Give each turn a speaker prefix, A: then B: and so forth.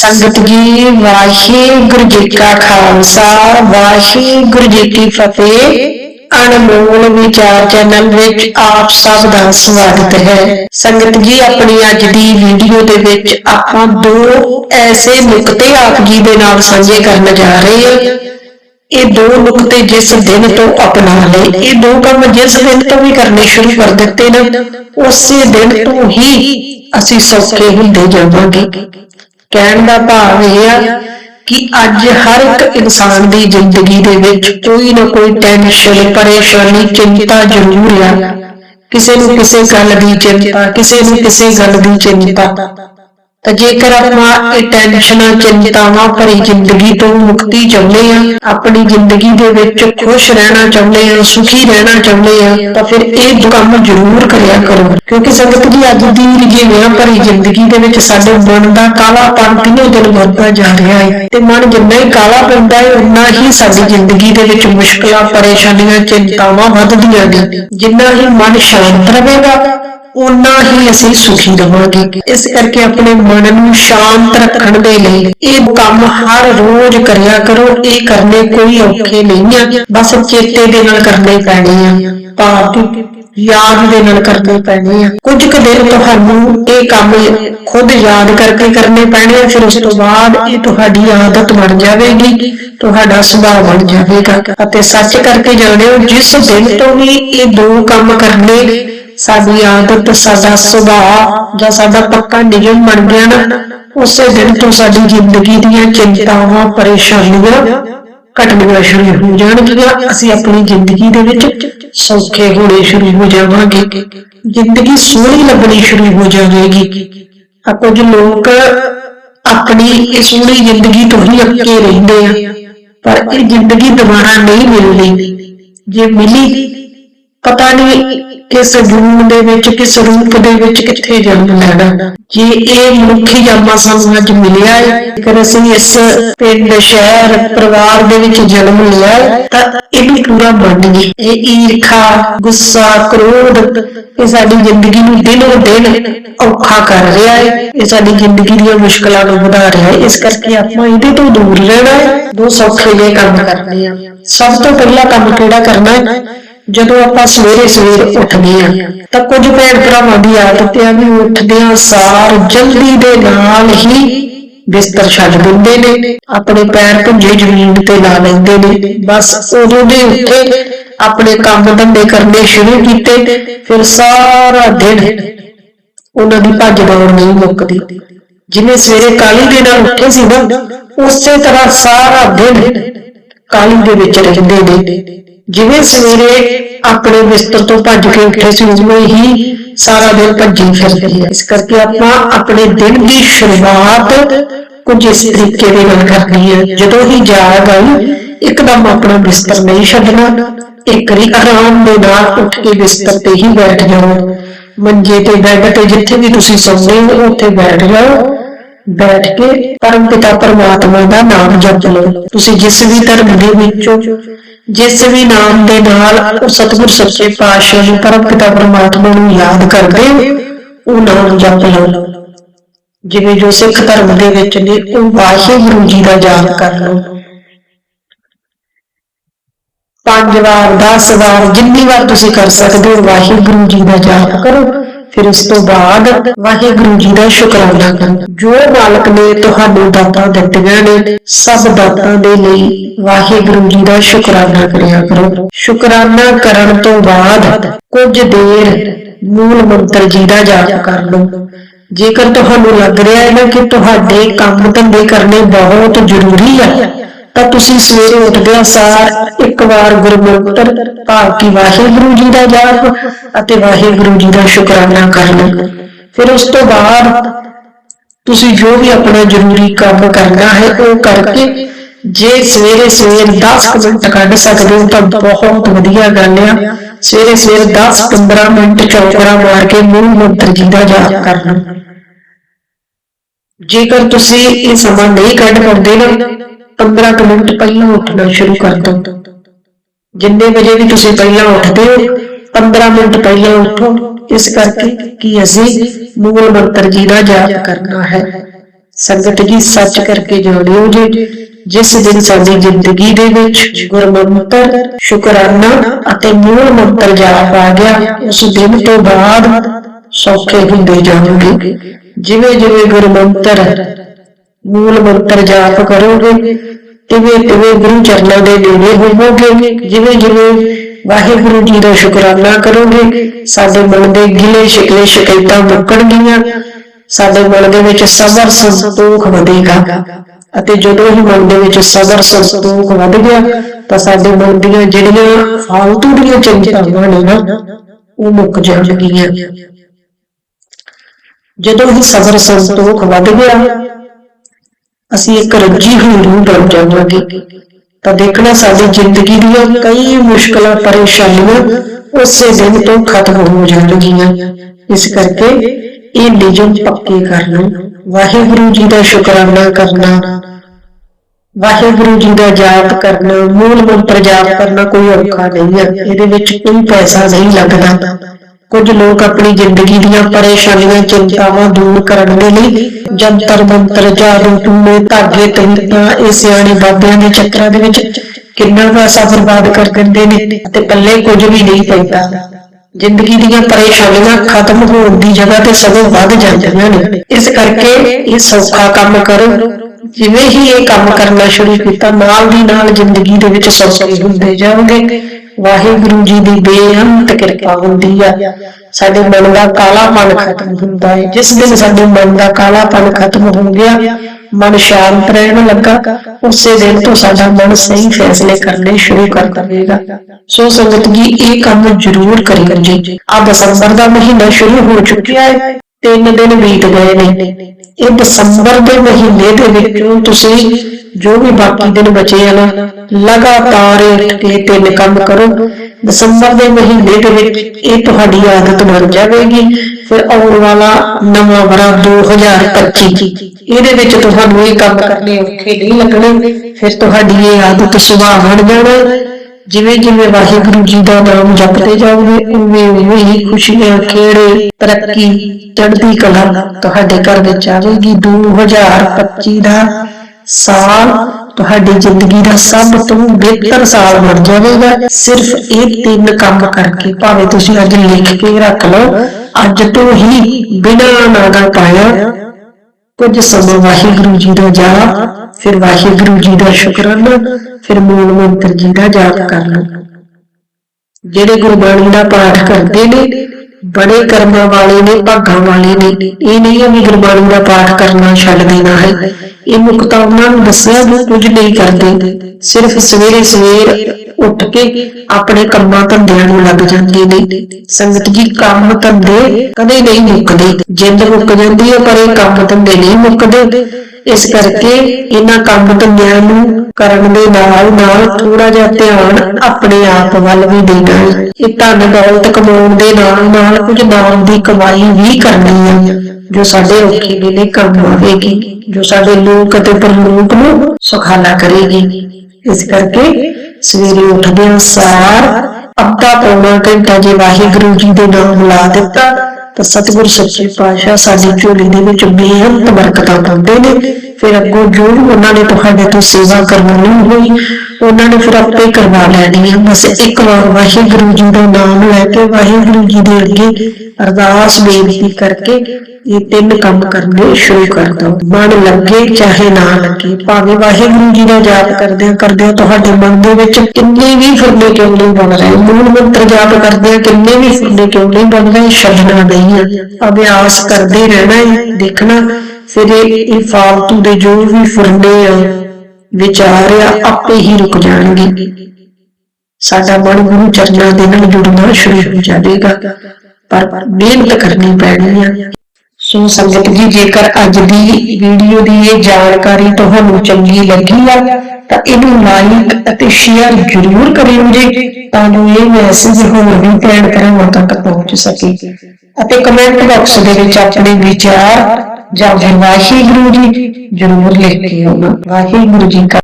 A: ਸੰਗਤ ਜੀ, ਵਾਹਿਗੁਰੂ ਜੀ ਕਾ ਖਾਲਸਾ, ਵਾਹਿਗੁਰੂ ਜੀ ਕੀ ਫਤਿਹ। ਅਨਮੋਲ ਵਿਚਾਰ ਚੈਨਲ ਵਿੱਚ ਆਪ ਸਭ ਦਾ ਸਵਾਗਤ ਹੈ। ਸੰਗਤ ਜੀ, ਆਪਣੀ ਅੱਜ ਦੀ ਵੀਡੀਓ ਦੇ ਵਿੱਚ ਆਪਾਂ ਦੋ ਐਸੇ ਨੁਕਤੇ ਆਪ ਜੀ ਦੇ ਨਾਲ ਸਾਂਝੇ ਕਰਨ ਜਾ ਰਹੇ ਹਾਂ। ਇਹ ਦੋ ਨੁਕਤੇ ਜਿਸ ਦਿਨ ਤੋਂ ਅਪਣਾ ਲਏ, ਇਹ ਦੋ ਕੰਮ ਜਿਸ ਦਿਨ ਤੋਂ ਵੀ ਕਰਨੇ ਸ਼ੁਰੂ ਕਰ ਦਿੱਤੇ ਨਾ, ਉਸੇ ਦਿਨ ਤੋਂ ਹੀ ਅਸੀਂ ਸੌਖੇ ਹੁੰਦੇ ਜਾਵਾਂਗੇ। ਕਹਿਣ ਦਾ ਭਾਵ ਇਹ ਆ ਕਿ ਅੱਜ ਹਰ ਇੱਕ ਇਨਸਾਨ ਦੀ ਜ਼ਿੰਦਗੀ ਦੇ ਵਿੱਚ ਕੋਈ ਨਾ ਕੋਈ ਟੈਨਸ਼ਨ ਪਰੇਸ਼ਾਨੀ, ਚਿੰਤਾ ਜ਼ਰੂਰ ਆ। ਕਿਸੇ ਨੂੰ ਕਿਸੇ ਗੱਲ ਦੀ ਚਿੰਤਾ, ਕਿਸੇ ਨੂੰ ਕਿਸੇ ਗੱਲ ਦੀ ਚਿੰਤਾ। ਤਾਂ ਜੇਕਰ ਆਪਾਂ ਇਹ ਟੈਨਸ਼ਨਾਂ ਚਿੰਤਾਵਾਂ ਭਰੀ ਜ਼ਿੰਦਗੀ ਤੋਂ ਮੁਕਤੀ ਚਾਹੁੰਦੇ ਆ ਆਪਣੀ ਜ਼ਿੰਦਗੀ ਦੇ ਵਿੱਚ ਖੁਸ਼ ਰਹਿਣਾ ਚਾਹੁੰਦੇ ਆ ਸੁਖੀ ਰਹਿਣਾ ਚਾਹੁੰਦੇ ਆ ਤਾਂ ਫਿਰ ਇਹ ਕੰਮ ਜ਼ਰੂਰ ਕਰਿਆ ਕਰੋ। ਕਿਉਂਕਿ ਸੰਗਤ ਦੀ ਅੱਜ ਦੀ ਰੁਝੇਵਿਆਂ ਭਰੀ ਜ਼ਿੰਦਗੀ ਦੇ ਵਿੱਚ ਸਾਡੇ ਮਨ ਦਾ ਕਾਲਾਪਨ ਦਿਨੋਂ ਦਿਨ ਵੱਧਦਾ ਜਾ ਰਿਹਾ ਹੈ ਤੇ ਮਨ ਜਿੰਨਾ ਹੀ ਕਾਲਾ ਪੈਂਦਾ ਹੈ ਉਨਾ ਹੀ ਸਾਡੀ ਜ਼ਿੰਦਗੀ ਦੇ ਵਿੱਚ ਮੁਸ਼ਕਲਾਂ, ਪਰੇਸ਼ਾਨੀਆਂ, ਚਿੰਤਾਵਾਂ ਵੱਧਦੀਆਂ ਨੇ, ਜਿੰਨਾ ਹੀ ਮਨ ਸ਼ਾਂਤ ਰਹੇਗਾ ਉਨਾ ਹੀ ਅਸੀਂ ਸੁਖੀ ਰਵਾਂਗੇ। ਇਸ ਕਰਕੇ ਆਪਣੇ ਮਨ ਨੂੰ ਸ਼ਾਂਤ ਰੱਖਣ ਦੇ ਲਈ ਇਹ ਕੰਮ ਹਰ ਰੋਜ਼ ਕਰਿਆ ਕਰੋ। ਇਹ ਕਰਨੇ ਕੋਈ ਔਖੇ ਨਹੀਂ ਆ। ਬਸ ਚੇਤੇ ਦੇ ਨਾਲ ਕਰਨੇ ਪੈਣੇ ਆ। ਭਾਵ ਯਾਦ ਦੇ ਨਾਲ ਕਰਨੇ ਪੈਣੇ ਆ। ਕੁਝ ਕੁ ਦਿਨ ਤੁਹਾਨੂੰ ਇਹ ਕੰਮ ਖੁਦ ਯਾਦ ਕਰਕੇ ਕਰਨੇ ਪੈਣੇ ਆ, ਫਿਰ ਉਸ ਤੋਂ ਬਾਅਦ ਇਹ ਤੁਹਾਡੀ ਆਦਤ ਬਣ ਜਾਵੇਗੀ, ਤੁਹਾਡਾ ਸੁਭਾਅ ਬਣ ਜਾਵੇਗਾ। ਅਤੇ ਸੱਚ ਕਰਕੇ ਜਾਣਿਓ, ਜਿਸ ਦਿਨ ਤੋਂ ਵੀ ਇਹ ਦੋ ਕੰਮ ਕਰਨੇ, ਸਾਡੀ ਆਦਤ, ਸਾਡਾ ਸੁਭਾਅ ਜਾਂ ਸਾਡਾ ਪੱਕਾ ਨਿਯਮ ਬਣ ਗਿਆ ਨਾ, ਉਸੇ ਦਿਨ ਤੋਂ ਸਾਡੀ ਜ਼ਿੰਦਗੀ ਦੀਆਂ ਚਿੰਤਾਵਾਂ, ਪਰੇਸ਼ਾਨੀਆਂ ਘਟਣੀਆਂ ਸ਼ੁਰੂ ਹੋ ਜਾਣਗੀਆਂ। ਅਸੀਂ ਆਪਣੀ ਜ਼ਿੰਦਗੀ ਦੇ ਵਿੱਚ ਸੌਖੇ ਹੋਣੇ ਸ਼ੁਰੂ ਹੋ ਜਾਵਾਂਗੇ। ਜ਼ਿੰਦਗੀ ਸੋਹਣੀ ਲੱਗਣੀ ਸ਼ੁਰੂ ਹੋ ਜਾਵੇਗੀ। ਆ ਕੁਝ ਲੋਕ ਆਪਣੀ ਇਹ ਸੋਹਣੀ ਜ਼ਿੰਦਗੀ ਤੋਂ ਹੀ ਅੱਕੇ ਰਹਿੰਦੇ ਆ, ਪਰ ਇਹ ਜ਼ਿੰਦਗੀ ਦੁਬਾਰਾ ਨਹੀਂ ਮਿਲਣੀ। ਜੇ ਮਿਲੀ ਪਤਾ ਨਹੀਂ ਕਿਸ ਜੂਨ ਦੇ ਵਿੱਚ ਕਿਸ ਰੂਪ ਦੇ ਵਿੱਚ ਕਿੱਥੇ ਜਨਮ ਲੈਣਾ। ਜੇ ਇਹ ਮਨੁੱਖੀ ਜਨਮ ਸਾਨੂੰ ਅੱਜ ਮਿਲਿਆ ਹੈ ਜੇਕਰ ਅਸੀਂ ਇਸ ਪਿੰਡ ਸ਼ਹਿਰ ਪਰਿਵਾਰ ਦੇ ਵਿੱਚ ਜਨਮ ਲਿਆ ਹੈ, ਤਾਂ ਇਹਨੂੰ ਪੂਰਾ ਮੰਨ ਗਏ ਇਹ ਈਰਖਾ ਗੁੱਸਾ ਕ੍ਰੋਧ ਇਹ ਸਾਡੀ ਜ਼ਿੰਦਗੀ ਨੂੰ ਦਿਨੋਂ ਦਿਨ ਔਖਾ ਕਰ ਰਿਹਾ ਹੈ। ਇਹ ਸਾਡੀ ਜ਼ਿੰਦਗੀ ਦੀਆਂ ਮੁਸ਼ਕਲਾਂ ਨੂੰ ਵਧਾ ਰਿਹਾ ਹੈ। ਇਸ ਕਰਕੇ ਆਪਾਂ ਇਹਦੇ ਤੋਂ ਦੂਰ ਰਹਿਣਾ ਹੈ। ਦੋ ਸੌਖੇ ਜਿਹੇ ਕੰਮ ਕਰਨੇ ਆ। ਸਭ ਤੋਂ ਪਹਿਲਾ ਕੰਮ ਕਿਹੜਾ ਕਰਨਾ ਹੈ? ਜਦੋਂ ਆਪਾਂ ਸਵੇਰੇ ਸਵੇਰ ਉੱਠਦੇ ਆ ਤਾਂ ਕੁਝ ਭੈਣ ਭਰਾਵਾਂ ਦੀ ਆਦਤ ਆ ਵੀ ਉੱਠਦੇ ਸਾਰ ਜਲਦੀ ਦੇ ਨਾਲ ਹੀ ਬਿਸਤਰ ਛੱਡ ਦਿੰਦੇ ਨੇ, ਆਪਣੇ ਪੈਰ ਭੁੰਜੇ ਜ਼ਮੀਨ ਤੇ ਲਾ ਲੈਂਦੇ ਨੇ। ਬਸ ਉਦੋਂ ਦੇ ਉੱਠੇ ਆਪਣੇ ਕੰਮ ਧੰਦੇ ਕਰਨੇ ਸ਼ੁਰੂ ਕੀਤੇ, ਫਿਰ ਸਾਰਾ ਦਿਨ ਉਹਨਾਂ ਦੀ ਭੱਜ ਦੌੜ ਨਹੀਂ ਮੁੱਕਦੀ। ਜਿਵੇਂ ਸਵੇਰੇ ਕਾਲੀ ਦੇ ਨਾਲ ਉੱਠੇ ਸੀ ਨਾ, ਉਸੇ ਤਰ੍ਹਾਂ ਸਾਰਾ ਦਿਨ ਕਾਲੀ ਦੇ ਵਿੱਚ ਰਹਿੰਦੇ ਨੇ। ਜਿਵੇਂ ਸਵੇਰੇ ਆਪਣੇ ਬਿਸਤਰ ਤੋਂ ਭੱਜ ਕੇ ਉੱਠੇ ਸੀ ਉਵੇਂ ਹੀ ਸਾਰਾ ਦਿਨ ਭੱਜੀ ਫਿਰਦੇ ਆ। ਇਸ ਕਰਕੇ ਆਪਾਂ ਆਪਣੇ ਦਿਨ ਦੀ ਸ਼ੁਰੂਆਤ ਕੁਝ ਇਸ ਤਰੀਕੇ ਦੇ ਨਾਲ ਕਰਨੀ ਹੈ। ਜਦੋਂ ਹੀ ਜਾਗ ਆਈ, ਇੱਕਦਮ ਆਪਣਾ ਬਿਸਤਰ ਨਹੀਂ ਛੱਡਣਾ, ਇੱਕ ਵਾਰੀ ਆਰਾਮ ਦੇ ਨਾਲ ਉੱਠ ਕੇ ਬਿਸਤਰ ਤੇ ਹੀ ਬੈਠ ਜਾਓ। ਮੰਜੇ ਤੇ ਬੈੱਡ ਤੇ ਜਿੱਥੇ ਵੀ ਤੁਸੀਂ ਸੌਂਦੇ ਹੋ, ਉੱਥੇ ਬੈਠ ਜਾਓ। ਬੈਠ ਕੇ ਪਰਮ ਪਿਤਾ ਪਰਮਾਤਮਾ ਦਾ ਨਾਮ ਜਪ ਲਓ। ਤੁਸੀਂ ਜਿਸ ਵੀ ਧਰਮ ਦੇ ਵਿੱਚੋਂ ਜਿਸ ਵੀ ਨਾਮ ਦੇ ਨਾਲ ਉਹ ਸਤਿਗੁਰ ਸੱਚੇ ਪਾਤਸ਼ਾਹ ਨੂੰ ਪਰਮ ਪਿਤਾ ਪਰਮਾਤਮਾ ਨੂੰ ਯਾਦ ਕਰਦੇ ਹੋ ਉਹ ਨਾਮ ਜਪ ਲਓ। ਜਿਵੇਂ ਜੋ ਸਿੱਖ ਧਰਮ ਦੇ ਵਿੱਚ ਨੇ, ਉਹ ਵਾਹਿਗੁਰੂ ਜੀ ਦਾ ਜਾਪ ਕਰ ਲਓ। ਪੰਜ ਵਾਰ 10 ਵਾਰ, ਜਿੰਨੀ ਵਾਰ ਤੁਸੀਂ ਕਰ ਸਕਦੇ ਹੋ, ਵਾਹਿਗੁਰੂ ਜੀ ਦਾ ਜਾਪ ਕਰੋ। ਫਿਰ ਉਸ ਤੋਂ ਬਾਅਦ ਵਾਹਿਗੁਰੂ ਜੀ ਦਾ ਸ਼ੁਕਰਾਨਾ ਕਰੋ। ਜੋ ਮਾਲਕ ਨੇ ਤੁਹਾਨੂੰ ਦਾਤਾਂ ਦਿੱਤੀਆਂ ਨੇ, ਸਭ ਦਾਤਾਂ ਦੇ ਲਈ ਵਾਹਿਗੁਰੂ ਜੀ ਦਾ ਸ਼ੁਕਰਾਨਾ ਕਰਿਆ ਕਰੋ। ਸ਼ੁਕਰਾਨਾ ਕਰਨ ਤੋਂ ਬਾਅਦ ਕੁਝ ਦੇਰ ਮੂਲ ਮੰਤਰ ਜੀ ਦਾ ਜਾਪ ਕਰ ਲਓ। ਜੇਕਰ ਤੁਹਾਨੂੰ ਲੱਗ ਰਿਹਾ ਹੈ ਨਾ ਕਿ ਤੁਹਾਡੇ ਕੰਮ ਧੰਦੇ ਕਰਨੇ ਬਹੁਤ ਜ਼ਰੂਰੀ ਹੈ ਤਾਂ ਤੁਸੀਂ ਸਵੇਰੇ ਉੱਠਦਿਆਂ ਸਾਰ ਇੱਕ ਵਾਰ ਗੁਰਮੰਤਰ ਭਾਵ ਕਿ ਵਾਹਿਗੁਰੂ ਜੀ ਦਾ ਜਾਪ ਅਤੇ ਵਾਹਿਗੁਰੂ ਜੀ ਦਾ ਸ਼ੁਕਰਾਨਾ ਕਰ ਫਿਰ ਉਸ ਤੋਂ ਬਾਅਦ ਤੁਸੀਂ ਜੋ ਵੀ ਆਪਣਾ ਜ਼ਰੂਰੀ ਕੰਮ ਕਰਨਾ ਹੈ ਉਹ ਕਰਕੇ ਜੇ ਸਵੇਰੇ ਸਵੇਰ 10 ਮਿੰਟ ਕੱਢ ਸਕਦੇ ਹੋ ਤਾਂ ਬਹੁਤ ਵਧੀਆ ਗੱਲ ਆ। ਸਵੇਰੇ ਸਵੇਰ 10-15 ਮਿੰਟ ਚੌਕਰਾ ਮਾਰ ਕੇ ਮੂਲ ਮੰਤਰ ਜੀ ਦਾ ਜਾਪ ਕਰਨਾ ਜੇਕਰ ਤੁਸੀਂ ਇਹ ਸਮਾਂ ਨਹੀਂ ਕੱਢ ਪਾਉਂਦੇ ਨਾ 15 ਕੁ ਮਿੰਟ ਪਹਿਲਾਂ ਉੱਠਣਾ ਸ਼ੁਰੂ ਕਰ ਦਿਓ ਜਿੰਨੇ ਵਜੇ ਵੀ ਤੁਸੀਂ ਪਹਿਲਾਂ ਉੱਠਦੇ ਹੋ 15 ਮਿੰਟ ਪਹਿਲਾਂ ਉੱਠੋ। ਇਸ ਕਰਕੇ ਕਿ ਅਸੀਂ ਮੂਲ ਮੰਤਰ ਜੀ ਦਾ ਜਾਪ ਕਰਨਾ ਹੈ। ਸੰਗਤ ਜੀ, ਸੱਚ ਕਰਕੇ ਜਾਣਿਓ ਜੀ, ਜਿਸ ਦਿਨ ਸਾਡੀ ਜ਼ਿੰਦਗੀ ਦੇ ਵਿੱਚ ਗੁਰਮੰਤਰ, ਸ਼ੁਕਰਾਨਾ ਅਤੇ ਮੂਲ ਮੰਤਰ ਜਾਪ ਆ ਗਿਆ, ਉਸ ਦਿਨ ਤੋਂ ਬਾਅਦ ਸੌਖੇ ਹੁੰਦੇ ਜਾਣਗੇ। ਜਿਵੇਂ ਜਿਵੇਂ ਗੁਰਮੰਤਰ ਮੂਲ ਮੰਤਰ ਜਾਪ ਕਰੋਗੇ, ਤਿਵੇਂ ਤਿਵੇਂ ਗੁਰੂ ਚਰਨਾਂ ਦੇ ਨੇੜੇ ਹੋਵੋਗੇ, ਜਿਵੇਂ ਜਿਵੇਂ ਵਾਹਿਗੁਰੂ ਜੀ ਦਾ ਸ਼ੁਕਰਾਨਾ ਕਰੋਗੇ, ਸਾਡੇ ਮਨ ਦੇ ਗਿਲੇ ਸ਼ਿਕਵੇ ਸ਼ਿਕਾਇਤਾਂ ਮੁੱਕਣਗੀਆਂ, ਸਾਡੇ ਮਨ ਦੇ ਵਿੱਚ ਸਬਰ ਸੰਤੋਖ ਵਧੇਗਾ। ਅਤੇ ਜਦੋਂ ਹੀ ਮਨ ਦੇ ਵਿੱਚ ਸਬਰ ਸੰਤੋਖ ਵਧ ਗਿਆ, ਤਾਂ ਸਾਡੇ ਮਨ ਦੀਆਂ ਜਿਹੜੀਆਂ ਫਾਲਤੂ ਦੀਆਂ ਚਿੰਤਾਵਾਂ ਨੇ ਨਾ, ਉਹ ਮੁੱਕ ਜਾਣਗੀਆਂ। ਜਦੋਂ ਹੀ ਸਬਰ ਸੰਤੋਖ ਵਧ ਗਿਆ ਅਸੀਂ ਇੱਕ ਰੱਜੀ ਹੋਈ ਰੂਹ ਬਣ ਜਾਵਾਂਗੇ। ਤਾਂ ਦੇਖਣਾ ਸਾਡੀ ਜ਼ਿੰਦਗੀ ਦੀਆਂ ਕਈ ਮੁਸ਼ਕਲਾਂ, ਪਰੇਸ਼ਾਨੀਆਂ ਉਸੇ ਦਿਨ ਤੋਂ ਖਤਮ ਹੋ ਜਾਣਗੀਆਂ। ਇਸ ਕਰਕੇ ਇਹ ਨਿਯਮ ਪੱਕੇ ਕਰਨਾ ਵਾਹਿਗੁਰੂ ਜੀ ਦਾ ਸ਼ੁਕਰਾਨਾ ਕਰਨਾ, ਵਾਹਿਗੁਰੂ ਜੀ ਦਾ ਜਾਪ ਕਰਨਾ, ਮੂਲ ਮੰਤਰ ਜਾਪ ਕਰਨਾ ਕੋਈ ਔਖਾ ਨਹੀਂ ਹੈ। ਇਹਦੇ ਵਿੱਚ ਕੋਈ ਪੈਸਾ ਨਹੀਂ ਲੱਗਦਾ। ਕੁਝ ਲੋਕ ਆਪਣੀ ਜ਼ਿੰਦਗੀ ਦੀਆਂ ਪਰੇਸ਼ਾਨੀਆਂ, ਚਿੰਤਾਵਾਂ ਦੂਰ ਕਰਨ ਦੇ ਲਈ ਜੰਤਰ ਮੰਤਰ ਜਾਦੂ ਟੂਣੇ ਧਾਗੇ ਤੰਤਰਾਂ ਇਹ ਸਿਆਣੇ ਬਾਬਿਆਂ ਦੇ ਚੱਕਰਾਂ ਦੇ ਵਿੱਚ ਕਿੰਨਾ ਪੈਸਾ ਬਰਬਾਦ ਕਰ ਦਿੰਦੇ ਨੇ ਅਤੇ ਪੱਲੇ ਕੁਝ ਵੀ ਨਹੀਂ ਪੈਂਦਾ। ਜ਼ਿੰਦਗੀ ਦੀਆਂ ਪਰੇਸ਼ਾਨੀਆਂ ਖਤਮ ਹੋਣ ਦੀ ਜਗ੍ਹਾ ਤੇ ਸਗੋਂ ਵੱਧ ਜਾਂਦੀਆਂ ਨੇ। ਇਸ ਕਰਕੇ ਇਹ ਸੌਖਾ ਕੰਮ ਕਰੋ। ਜਿਵੇਂ ਹੀ ਇਹ ਕੰਮ ਕਰਨਾ ਸ਼ੁਰੂ ਕੀਤਾ, ਨਾਲ ਦੀ ਨਾਲ ਜ਼ਿੰਦਗੀ ਦੇ ਵਿੱਚ ਸੌਖੇ ਹੁੰਦੇ ਜਾਓਗੇ। ਵਾਹਿਗੁਰੂ ਜੀ ਦੀ ਬੇਅੰਤ ਕਿਰਪਾ ਹੁੰਦੀ ਆ। ਸਾਡੇ ਮਨ ਦਾ ਕਾਲਾਪਨ ਖਤਮ ਹੁੰਦਾ ਹੈ ਜਿਸ ਦਿਨ ਸਾਡੇ ਮਨ ਦਾ ਕਾਲਾਪਨ ਖਤਮ ਹੋ ਗਿਆ, ਮਨ ਸ਼ਾਂਤ ਰਹਿਣ ਲੱਗਾ, ਉਸੇ ਦਿਨ ਤੋਂ ਸਾਡਾ ਮਨ ਸਹੀ ਫੈਸਲੇ ਕਰਨੇ ਸ਼ੁਰੂ ਕਰ ਦੇਵੇਗਾ। ਸੋ ਸੰਗਤ ਜੀ, ਇਹ ਕੰਮ ਜ਼ਰੂਰ ਕਰਿਓ ਜੀ। ਆ ਦਸੰਬਰ ਦਾ ਮਹੀਨਾ ਸ਼ੁਰੂ ਹੋ ਚੁੱਕਿਆ ਹੈ ਤਿੰਨ ਦਿਨ ਬੀਤ ਗਏ ਨੇ। ਇਹ ਦਸੰਬਰ ਦੇ ਮਹੀਨੇ ਦੇ ਵਿੱਚੋਂ ਤੁਸੀਂ ਜੋ ਵੀ ਬਾਕੀ ਦਿਨ ਬਚੇ ਆ ਨਾ, ਲਗਾਤਾਰ ਉੱਠ ਤਿੰਨ ਕੰਮ ਕਰੋ। ਦਸੰਬਰ ਦੇ ਮਹੀਨੇ ਦੇ ਵਿੱਚ ਇਹ ਤੁਹਾਡੀ ਆਦਤ ਬਣ ਜਾਵੇਗੀ। ਫਿਰ ਆਉਣ ਵਾਲਾ ਨਵਾਂ ਵਰਾ 2025 ਇਹਦੇ ਵਿੱਚ ਤੁਹਾਨੂੰ ਇਹ ਕੰਮ ਕਰਨੇ ਔਖੇ ਨਹੀਂ ਲੱਗਣੇ। ਫਿਰ ਤੁਹਾਡੀ ਇਹ ਆਦਤ ਸੁਭਾਅ ਬਣ ਜਾਣਾ। ਜਿਵੇਂ ਜਿਵੇਂ ਵਾਹਿਗੁਰੂ ਜੀ ਦਾ ਨਾਮ ਜਪਦੇ ਜਾਓਗੇ, ਉਵੇਂ ਉਵੇਂ ਹੀ ਖੁਸ਼ੀਆਂ, ਖੇੜੇ, ਤਰੱਕੀ, ਚੜ੍ਹਦੀ ਕਲਾ ਤੁਹਾਡੇ ਘਰ ਵਿੱਚ ਆਵੇਗੀ। 2025 ਦਾ ਸਾਲ ਤੁਹਾਡੀ ਜ਼ਿੰਦਗੀ ਦਾ ਸਭ ਤੋਂ ਬਿਹਤਰ ਸਾਲ ਬਣ ਜਾਵੇਗਾ। ਸਿਰਫ ਇਹ ਤਿੰਨ ਕੰਮ ਕਰਕੇ ਭਾਵੇਂ ਤੁਸੀਂ ਅੱਜ ਲਿਖ ਕੇ ਰੱਖ ਲਓ, ਅੱਜ ਤੋਂ ਹੀ ਬਿਨਾਂ ਨਾਗਾ ਪਾਇਆ ਕੁਝ ਸਮਾਂ ਵਾਹਿਗੁਰੂ ਜੀ ਦਾ ਜਾਪ, ਫਿਰ ਵਾਹਿਗੁਰੂ ਜੀ ਦਾ ਸ਼ੁਕਰਾਨਾ ਫਿਰ ਮੂਲ ਮੰਤਰ ਜੀ ਦਾ ਜਾਪ ਕਰ ਲਓ। ਜਿਹੜੇ ਗੁਰਬਾਣੀ ਦਾ ਪਾਠ ਕਰਦੇ ਨੇ ਬੜੇ ਕਰਮਾਂ ਵਾਲੇ ਨੇ, ਭਾਗਾਂ ਵਾਲੇ ਨੇ। ਇਹ ਨਹੀਂ ਹੈ ਵੀ ਗੁਰਬਾਣੀ ਦਾ ਪਾਠ ਕਰਨਾ ਛੱਡ ਦੇਣਾ ਹੈ। ਇਹ ਮੁਕਤਾ ਉਹਨਾਂ ਨੂੰ ਦੱਸਿਆ ਵੀ ਕੁਝ ਨਹੀਂ ਕਰਦੇ। ਸਿਰਫ ਸਵੇਰੇ ਸਵੇਰ ਉੱਠ ਕੇ ਆਪਣੇ ਕੰਮਾਂ ਧੰਦਿਆਂ ਨੂੰ ਲੱਗ ਜਾਂਦੇ ਨੇ। ਸੰਗਤ ਜੀ, ਕੰਮ ਧੰਦੇ ਕਦੇ ਨਹੀਂ ਮੁੱਕਦੇ। ਜਿੰਦ ਮੁੱਕ ਜਾਂਦੀ ਹੈ, ਪਰ ਇਹ ਕੰਮ ਧੰਦੇ ਨਹੀਂ ਮੁੱਕਦੇ। ਇਸ ਕਰਕੇ ਇਹਨਾਂ ਕੰਮ ਧੰਦਿਆਂ ਨੂੰ ਕਰਨ ਦੇ ਨਾਲ ਨਾਲ ਥੋੜਾ ਜਿਹਾ ਧਿਆਨ ਆਪਣੇ ਆਪ ਵੱਲ ਵੀ ਦੇਣਾ ਹੈ। ਇਹ ਧਨ ਦੌਲਤ ਕਮਾਉਣ ਦੇ ਨਾਲ ਨਾਲ ਕੁਝ ਨਾਮ ਦੀ ਕਮਾਈ ਵੀ ਕਰਨੀ ਹੈ, ਜੋ ਸਾਡੇ ਔਖੇ ਵੇਲੇ ਕੰਮ ਆਵੇਗੀ, ਜੋ ਸਾਡੇ ਲੋਕ ਅਤੇ ਪਰਲੋਕ ਨੂੰ ਸੁਖਾਲਾ ਕਰੇਗੀ। ਇਸ ਕਰਕੇ ਸਵੇਰੇ ਉੱਠਦਿਆਂ ਸਾਰ ਅੱਧਾ ਪੌਣਾ ਘੰਟਾ ਜੇ ਵਾਹਿਗੁਰੂ ਜੀ ਦੇ ਨਾਮ ਲਾ ਦਿੱਤਾ ਸਤਿਗੁਰ ਸੱਚੇ ਪਾਤਸ਼ਾਹ ਸਾਡੀ ਝੋਲੀ ਦੇ ਵਿੱਚ ਬੇਅੰਤ ਬਰਕਤਾਂ ਪਾਉਂਦੇ ਨੇ। ਫਿਰ ਅੱਗੋਂ ਜੋ ਵੀ ਉਹਨਾਂ ਨੇ ਤੁਹਾਡੇ ਤੋਂ ਸੇਵਾ ਕਰਵਾਉਣੀ ਹੋਈ ਉਹਨਾਂ ਨੇ ਫਿਰ ਆਪੇ ਕਰਵਾ ਲੈਣੀ ਹੈ ਬਸ ਇੱਕ ਵਾਰ ਵਾਹਿਗੁਰੂ ਜੀ ਦਾ ਨਾਮ ਲੈ ਕੇ ਵਾਹਿਗੁਰੂ ਜੀ ਦੇ ਅੱਗੇ ਅਰਦਾਸ ਬੇਨਤੀ ਕਰਕੇ ਇਹ ਤਿੰਨ ਕੰਮ ਕਰਨੇ ਸ਼ੁਰੂ ਕਰ ਦਿਓ। ਮਨ ਲੱਗੇ ਚਾਹੇ ਨਾ ਲੱਗੇ, ਭਾਵੇਂ ਵਾਹਿਗੁਰੂ ਜੀ ਦਾ ਜਾਪ ਕਰਦਿਆਂ ਕਰਦਿਆਂ ਤੁਹਾਡੇ ਮਨ ਦੇ ਵਿੱਚ ਕਿੰਨੇ ਵੀ ਫੁਰਨੇ ਕਿਉਂ ਨਹੀਂ ਬਣ ਰਹੇ, ਮੂਲ ਮੰਤਰ ਜਾਪ ਕਰਦਿਆਂ ਕਿੰਨੇ ਵੀ ਫੁਰਨੇ ਕਿਉਂ ਨਹੀਂ ਬਣ ਰਹੇ, ਛੱਡਣਾ ਨਹੀਂ ਆ। ਅਭਿਆਸ ਕਰਦੇ ਰਹਿਣਾ ਹੈ, ਦੇਖਣਾ, ਫਿਰ ਇਹ ਇਹ ਫਾਲਤੂ ਦੇ ਜੋ ਵੀ ਫੁਰਨੇ ਆ ਵਿਚਾਰ ਆਪੇ ਹੀ ਰੁਕ ਜਾਣਗੇ। ਸਾਡਾ ਮਨ ਗੁਰੂ ਚਰਨਾਂ ਦੇ ਨਾਲ ਜੁੜਨਾ ਸ਼ੁਰੂ ਹੋ ਜਾਵੇਗਾ। ਪਰ ਮਿਹਨਤ ਕਰਨੀ ਪੈਣੀ ਆ। ਸੋ ਸੰਗਤ ਜੀ, ਜੇਕਰ ਅੱਜ ਦੀ ਵੀਡੀਓ ਦੀ ਇਹ ਜਾਣਕਾਰੀ ਤੁਹਾਨੂੰ ਚੰਗੀ ਲੱਗੀ ਆ, ਤਾਂ ਇਹਨੂੰ ਲਾਈਕ ਅਤੇ ਸ਼ੇਅਰ ਜ਼ਰੂਰ ਕਰਿਓ ਜੀ, ਤਾਂ ਜੋ ਇਹ ਮੈਸੇਜ ਹੋਰ ਵੀ ਭੈਣ ਭਰਾਵਾਂ ਤੱਕ ਪਹੁੰਚ ਸਕੇ। ਅਤੇ ਕਮੈਂਟ ਬਾਕਸ ਦੇ ਵਿੱਚ ਆਪਣੇ ਵਿਚਾਰ ਜਾਂ ਫਿਰ ਵਾਹਿਗੁਰੂ ਜੀ ਜ਼ਰੂਰ ਲਿਖ ਕੇ ਆਉਣਾ। ਵਾਹਿਗੁਰੂ ਜੀ ਕਾ